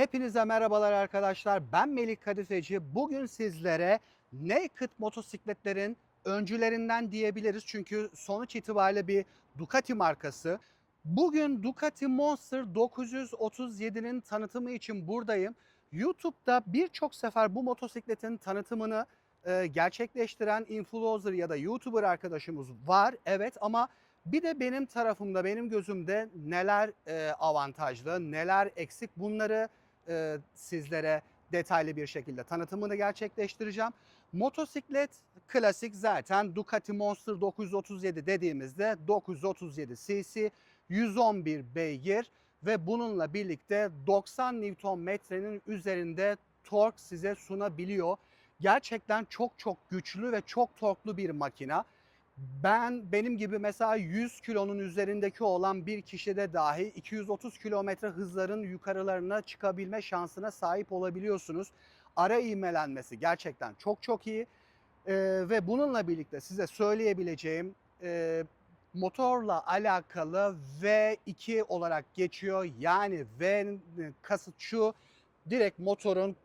Hepinize merhabalar arkadaşlar. Ben Melih Kadifeci. Bugün sizlere naked motosikletlerin öncülerinden diyebiliriz. Çünkü sonuç itibariyle bir Ducati markası. Bugün Ducati Monster 937'nin tanıtımı için buradayım. YouTube'da birçok sefer bu motosikletin tanıtımını e, gerçekleştiren influencer ya da YouTuber arkadaşımız var. Evet ama bir de benim tarafımda, benim gözümde neler e, avantajlı, neler eksik bunları e, sizlere detaylı bir şekilde tanıtımını gerçekleştireceğim. Motosiklet klasik zaten Ducati Monster 937 dediğimizde 937 cc, 111 beygir ve bununla birlikte 90 Nm'nin üzerinde tork size sunabiliyor. Gerçekten çok çok güçlü ve çok torklu bir makina. Ben benim gibi mesela 100 kilonun üzerindeki olan bir kişide dahi 230 kilometre hızların yukarılarına çıkabilme şansına sahip olabiliyorsunuz. Ara ivmelenmesi gerçekten çok çok iyi. Ee, ve bununla birlikte size söyleyebileceğim e, motorla alakalı V2 olarak geçiyor. Yani V kasıt şu direkt motorun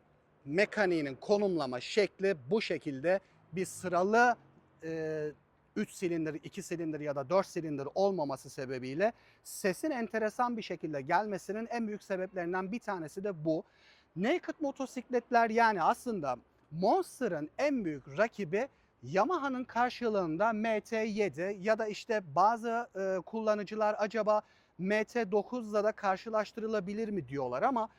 mekaniğinin konumlama şekli bu şekilde bir sıralı e, 3 silindir, 2 silindir ya da 4 silindir olmaması sebebiyle sesin enteresan bir şekilde gelmesinin en büyük sebeplerinden bir tanesi de bu. Naked motosikletler yani aslında Monster'ın en büyük rakibi Yamaha'nın karşılığında MT7 ya da işte bazı e, kullanıcılar acaba MT9'la da karşılaştırılabilir mi diyorlar ama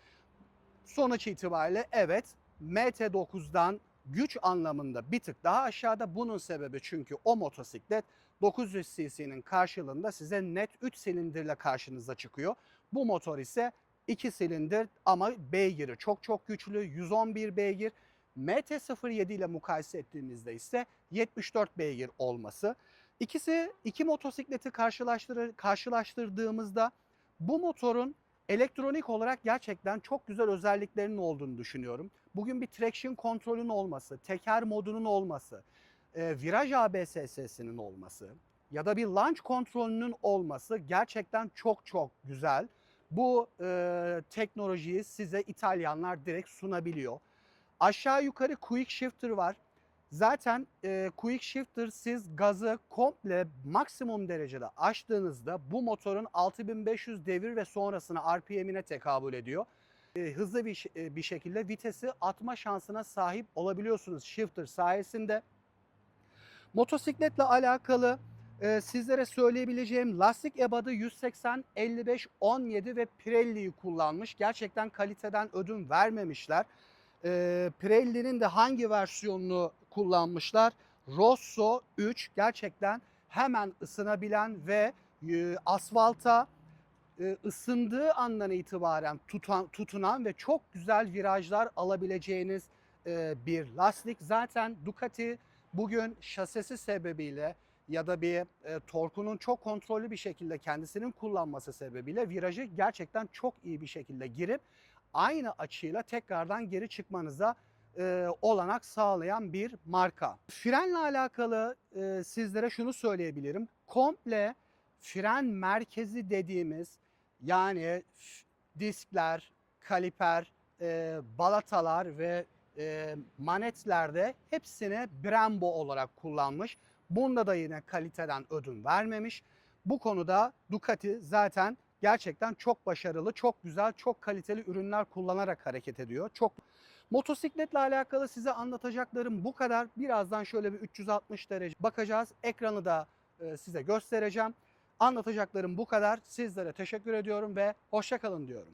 sonuç itibariyle evet MT9'dan güç anlamında bir tık daha aşağıda. Bunun sebebi çünkü o motosiklet 900 cc'nin karşılığında size net 3 silindirle karşınıza çıkıyor. Bu motor ise 2 silindir ama beygiri çok çok güçlü 111 beygir. MT-07 ile mukayese ettiğimizde ise 74 beygir olması. İkisi iki motosikleti karşılaştır karşılaştırdığımızda bu motorun elektronik olarak gerçekten çok güzel özelliklerinin olduğunu düşünüyorum. Bugün bir traction kontrolün olması, teker modunun olması, e, viraj ABS'sinin olması ya da bir launch kontrolünün olması gerçekten çok çok güzel. Bu e, teknolojiyi size İtalyanlar direkt sunabiliyor. Aşağı yukarı quick shifter var. Zaten e, quick shifter siz gazı komple maksimum derecede açtığınızda bu motorun 6500 devir ve sonrasına RPM'ine tekabül ediyor. E, hızlı bir, e, bir şekilde vitesi atma şansına sahip olabiliyorsunuz shifter sayesinde. Motosikletle alakalı e, sizlere söyleyebileceğim lastik ebadı 180, 55, 17 ve Pirelli'yi kullanmış. Gerçekten kaliteden ödün vermemişler. E, Pirelli'nin de hangi versiyonunu kullanmışlar? Rosso 3 gerçekten hemen ısınabilen ve e, asfalta e, ısındığı andan itibaren tutan, tutunan ve çok güzel virajlar alabileceğiniz e, bir lastik. Zaten Ducati bugün şasisi sebebiyle ya da bir e, torkunun çok kontrollü bir şekilde kendisinin kullanması sebebiyle virajı gerçekten çok iyi bir şekilde girip aynı açıyla tekrardan geri çıkmanıza e, olanak sağlayan bir marka. Frenle alakalı e, sizlere şunu söyleyebilirim. Komple fren merkezi dediğimiz yani diskler, kaliper, e, balatalar ve e, manetlerde hepsini Brembo olarak kullanmış. Bunda da yine kaliteden ödün vermemiş. Bu konuda Ducati zaten gerçekten çok başarılı, çok güzel, çok kaliteli ürünler kullanarak hareket ediyor. Çok Motosikletle alakalı size anlatacaklarım bu kadar. Birazdan şöyle bir 360 derece bakacağız. Ekranı da e, size göstereceğim. Anlatacaklarım bu kadar. Sizlere teşekkür ediyorum ve hoşça kalın diyorum.